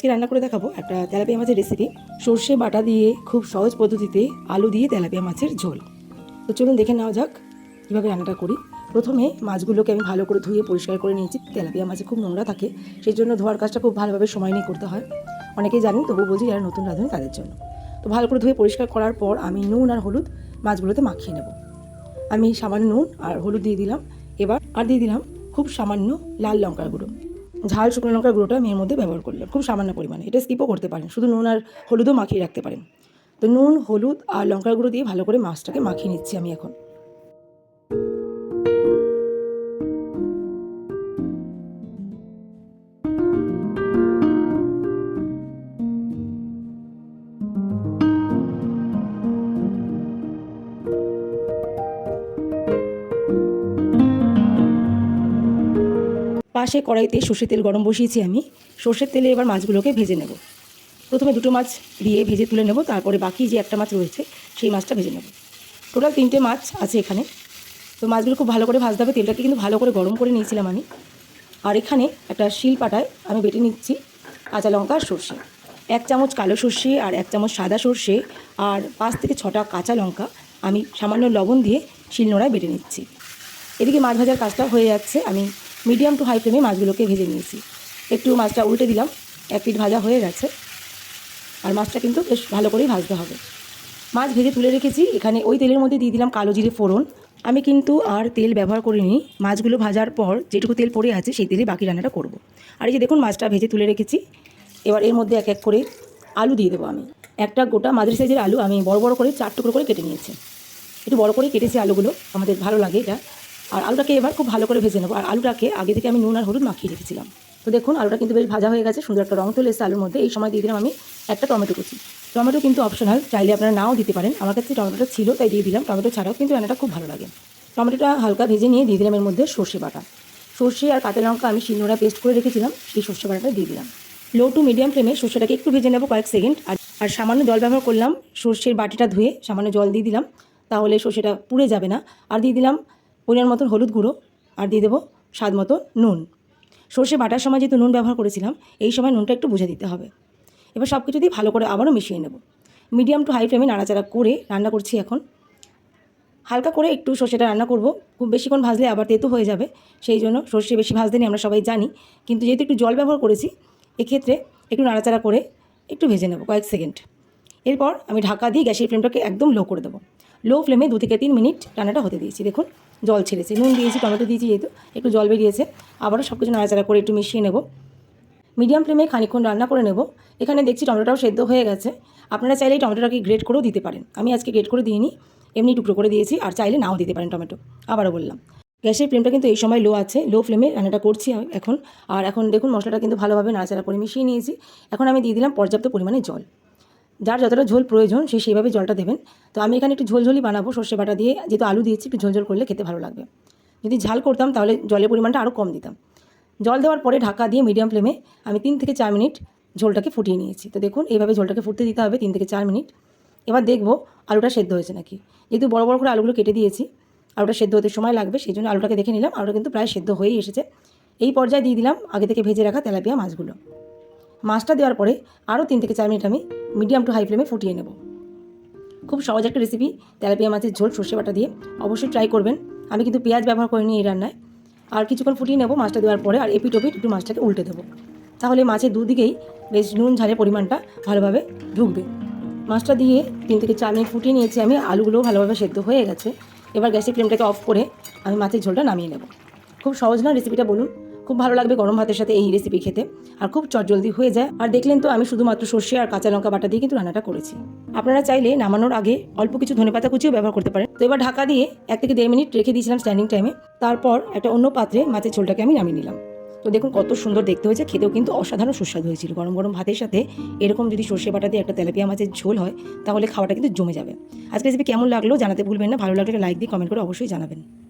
আজকে রান্না করে দেখাবো একটা তেলাপিয়া মাছের রেসিপি সর্ষে বাটা দিয়ে খুব সহজ পদ্ধতিতে আলু দিয়ে তেলাপিয়া মাছের ঝোল। তো চলুন দেখে নেওয়া যাক কীভাবে রান্নাটা করি। প্রথমে মাছগুলোকে আমি ভালো করে ধুয়ে পরিষ্কার করে নিয়েছি। তেলাপিয়া মাছে খুব নোংরা থাকে, সেই জন্য ধোয়ার কাজটা খুব ভালোভাবে সময় নিয়ে করতে হয়। অনেকেই জানেন তবু বলছি যারা নতুন রাঁধুনি, তাদের জন্য। তো ভালো করে ধুয়ে পরিষ্কার করার পর আমি নুন আর হলুদ মাছগুলোতে মাখিয়ে নেব। আমি সামান্য নুন আর হলুদ দিয়ে দিলাম। এবার আর দিয়ে দিলাম খুব সামান্য লাল লঙ্কার গুঁড়ো। ঝাল, শুকনো লঙ্কার গুঁড়োটা আমি এর মধ্যে ব্যবহার করলেন খুব সামান্য পরিমাণে। এটা স্কিপও করতে পারেন। শুধু নুন আর হলুদও মাখিয়ে রাখতে পারেন। তো নুন, হলুদ আর লঙ্কার গুঁড়ো দিয়ে ভালো করে মাছটাকে মাখিয়ে নিচ্ছি আমি এখন। পাশে কড়াইতে সর্ষের তেল গরম বসিয়েছি আমি। সর্ষের তেলে এবার মাছগুলোকে ভেজে নেব। প্রথমে দুটো মাছ দিয়ে ভেজে তুলে নেব, তারপরে বাকি যে একটা মাছ রয়েছে, সেই মাছটা ভেজে নেব। টোটাল তিনটে মাছ আছে এখানে। তো মাছগুলো খুব ভালো করে ভাজতে হবে। তেলটাকে কিন্তু ভালো করে গরম করে নিয়েছিলাম আমি। আর এখানে একটা শিল পাটায় আমি বেটে নিচ্ছি কাঁচা লঙ্কা আর সর্ষে। এক চামচ কালো সর্ষে আর এক চামচ সাদা সর্ষে আর পাঁচ থেকে ছটা কাঁচা লঙ্কা আমি সামান্য লবণ দিয়ে শিলনোড়ায় বেটে নিচ্ছি। এদিকে মাছ ভাজার কাজটা হয়ে যাচ্ছে। আমি মিডিয়াম টু হাই ফ্লেমে মাছগুলোকে ভেজে নিয়েছি। একটু মাছটা উল্টে দিলাম, এক পিঠ ভাজা হয়ে গেছে। আর মাছটা কিন্তু বেশ ভালো করেই ভাজতে হবে। মাছ ভেজে তুলে রেখেছি। এখানে ওই তেলের মধ্যে দিয়ে দিলাম কালো জিরে ফোড়ন। আমি কিন্তু আর তেল ব্যবহার করিনি। মাছগুলো ভাজার পর যেটুকু তেল পড়ে আছে, সেই তেলে বাকি রান্নাটা করব। আর এই যে দেখুন, মাছটা ভেজে তুলে রেখেছি। এবার এর মধ্যে এক এক করে আলু দিয়ে দেবো আমি। একটা গোটা মাঝারি সাইজের আলু আমি বড় বড় করে, চার টুকরো করে কেটে নিয়েছি। একটু বড় করে কেটেছি আলুগুলো। আমাদের ভালো লাগে এটা। আর আলুটাকে এবার খুব ভালো করে ভেজে নেব। আর আলুটাকে আগে থেকে আমি নুন আর হলুদ মাখিয়ে রেখেছিলাম। তো দেখুন, আলুটা কিন্তু বেশ ভাজা হয়ে গেছে, সুন্দর একটা রং চলে এসেছে আলুর মধ্যে। এই সময় দিয়ে দিলাম আমি একটা টমেটো কুচি। টমেটো কিন্তু অপশনাল চাইলে আপনারা নাও দিতে পারেন। আমার কাছে টমেটোটা ছিল, তাই দিয়ে দিলাম। টমেটো ছাড়াও কিন্তু রান্নাটা খুব ভালো লাগে। টমেটোটা হালকা ভেজে নিয়ে দিয়ে দিলাম এর মধ্যে সর্ষে বাটা। সর্ষে আর কাঁচা লঙ্কা আমি শিলনোড়া পেস্ট করে রেখেছিলাম, সেই সর্ষে বাটাটা দিয়ে দিলাম। লো টু মিডিয়াম ফ্লেমে সর্ষেটাকে একটু ভেজে নেব কয়েক সেকেন্ড আর আর সামান্য জল ব্যবহার করলাম, সর্ষের বাটিটা ধুয়ে সামান্য জল দিয়ে দিলাম। তাহলে সর্ষেটা পুড়ে যাবে না। আর দিয়ে দিলাম পরিমাণ মতন হলুদ গুঁড়ো আর দিয়ে দেবো স্বাদ মতো নুন। সর্ষে বাটার সময় যেহেতু নুন ব্যবহার করেছিলাম, এই সময় নুনটা একটু বুঝে দিতে হবে। এবার সব কিছু দিয়ে ভালো করে আবারও মিশিয়ে নেব। মিডিয়াম টু হাই ফ্লেমে নাড়াচাড়া করে রান্না করছি এখন। হালকা করে একটু সর্ষেটা রান্না করব। খুব বেশিক্ষণ ভাজলে আবার তেতো হয়ে যাবে, সেই জন্য সর্ষে বেশি ভাজতে নেই, আমরা সবাই জানি। কিন্তু যেহেতু একটু জল ব্যবহার করেছি, এক্ষেত্রে একটু নাড়াচাড়া করে একটু ভেজে নেব কয়েক সেকেন্ড। এরপর আমি ঢাকা দিয়ে গ্যাসের ফ্লেমটাকে একদম লো করে দেবো। লো ফ্লেমে দু থেকে তিন মিনিট রান্নাটা হতে দিয়েছি। দেখুন, জল ছেড়েছে। নুন দিয়েছি, টমেটো দিয়েছি যেহেতু, একটু জল বেরিয়েছে। আবারও সব কিছু নাড়াচাড়া করে একটু মিশিয়ে নেব। মিডিয়াম ফ্লেমে খানিক্ষণ রান্না করে নেব। এখানে দেখছি টমেটোটাও সেদ্ধ হয়ে গেছে। আপনারা চাইলে এই টমেটোটাকে গ্রেট করেও দিতে পারেন। আমি আজকে গ্রেট করে দিইনি, এমনি টুকরো করে দিয়েছি, আর চাইলে নাও দিতে পারেন টমেটো। আবারও বললাম। গ্যাসের ফ্লেমটা কিন্তু এই সময় লো আছে। লো ফ্লেমে রান্নাটা করছি এখন। আর এখন দেখুন, মশলাটা কিন্তু ভালোভাবে নাড়াচাড়া করে মিশিয়ে নিয়েছি। এখন আমি দিয়ে দিলাম পর্যাপ্ত পরিমাণে জল। যার যতটা ঝোল প্রয়োজন সে সেইভাবে জলটা দেবেন। তো আমি এখানে একটু ঝোলঝোলই বানাবো, সর্ষে বাটা দিয়ে যেহেতু আলু দিয়েছি, একটু ঝোলঝোল করলে খেতে ভালো লাগবে। যদি ঝাল করতাম তাহলে জলের পরিমাণটা আরও কম দিতাম। জল দেওয়ার পরে ঢাকা দিয়ে মিডিয়াম ফ্লেমে আমি তিন থেকে চার মিনিট ঝোলটাকে ফুটিয়ে নিয়েছি। তো দেখুন, এইভাবে ঝোলটাকে ফুটতে দিতে হবে তিন থেকে চার মিনিট। এবার দেখব আলুটা সেদ্ধ হয়েছে নাকি। যেহেতু বড় বড় করে আলুগুলো কেটে দিয়েছি, আলুটা সেদ্ধ হতে সময় লাগবে, সেই জন্য আলুটাকে দেখে নিলাম। আলুটা কিন্তু প্রায় সেদ্ধ হয়েই এসেছে। এই পর্যায়ে দিয়ে দিলাম আগে থেকে ভেজে রাখা তেলাপিয়া মাছগুলো। মাছটা দেওয়ার পরে আরও তিন থেকে চার মিনিট আমি মিডিয়াম টু হাই ফ্লেমে ফুটিয়ে নেব। খুব সহজ একটা রেসিপি তেলাপিয়া মাছের ঝোল সর্ষে বাটা দিয়ে। অবশ্যই ট্রাই করবেন। আমি কিন্তু পেঁয়াজ ব্যবহার করিনি এই রান্নায়। আর কিছুক্ষণ ফুটিয়ে নেব মাছটা দেওয়ার পরে আর এপিট ওপিট একটু মাছটাকে উল্টে দেবো। তাহলে মাছের দুদিকেই বেশ নুন ঝালের পরিমাণটা ভালোভাবে ঢুকবে। মাছটা দিয়ে তিন থেকে চার মিনিট ফুটিয়ে নিয়েছি আমি, আলুগুলোও ভালোভাবে সেদ্ধ হয়ে গেছে। এবার গ্যাসের ফ্লেমটাকে অফ করে আমি মাছের ঝোলটা নামিয়ে নেব। খুব সহজ না রেসিপিটা বলুন? খুব ভালো লাগবে গরম ভাতের সাথে এই রেসিপি খেতে। আর খুব চটজলদি হয়ে যায়। আর দেখলেন তো, আমি শুধুমাত্র সর্ষে আর কাঁচা লঙ্কা বাটা দিয়ে কিন্তু রান্নাটা করেছি। আপনারা চাইলে নামানোর আগে অল্প কিছু ধনেপাতা কুচিও ব্যবহার করতে পারেন। তো এবার ঢাকা দিয়ে এক থেকে দেড় মিনিট রেখে দিয়েছিলাম স্ট্যান্ডিং টাইমে তারপর একটা অন্য পাত্রে মাছের ঝোলটাকে আমি নামিয়ে নিলাম। তো দেখুন কত সুন্দর দেখতে হয়েছে। খেতেও কিন্তু অসাধারণ সুস্বাদু হয়েছিল। গরম গরম ভাতের সাথে এরকম যদি সর্ষে বাটা দিয়ে একটা তেলাপিয়া মাছের ঝোল হয়, তাহলে খাওয়াটা কিন্তু জমে যাবে। আজকে রেসিপি কেমন লাগল জানাতে ভুলবেন না। ভালো লাগলে লাইক দিয়ে কমেন্ট করে অবশ্যই জানাবেন।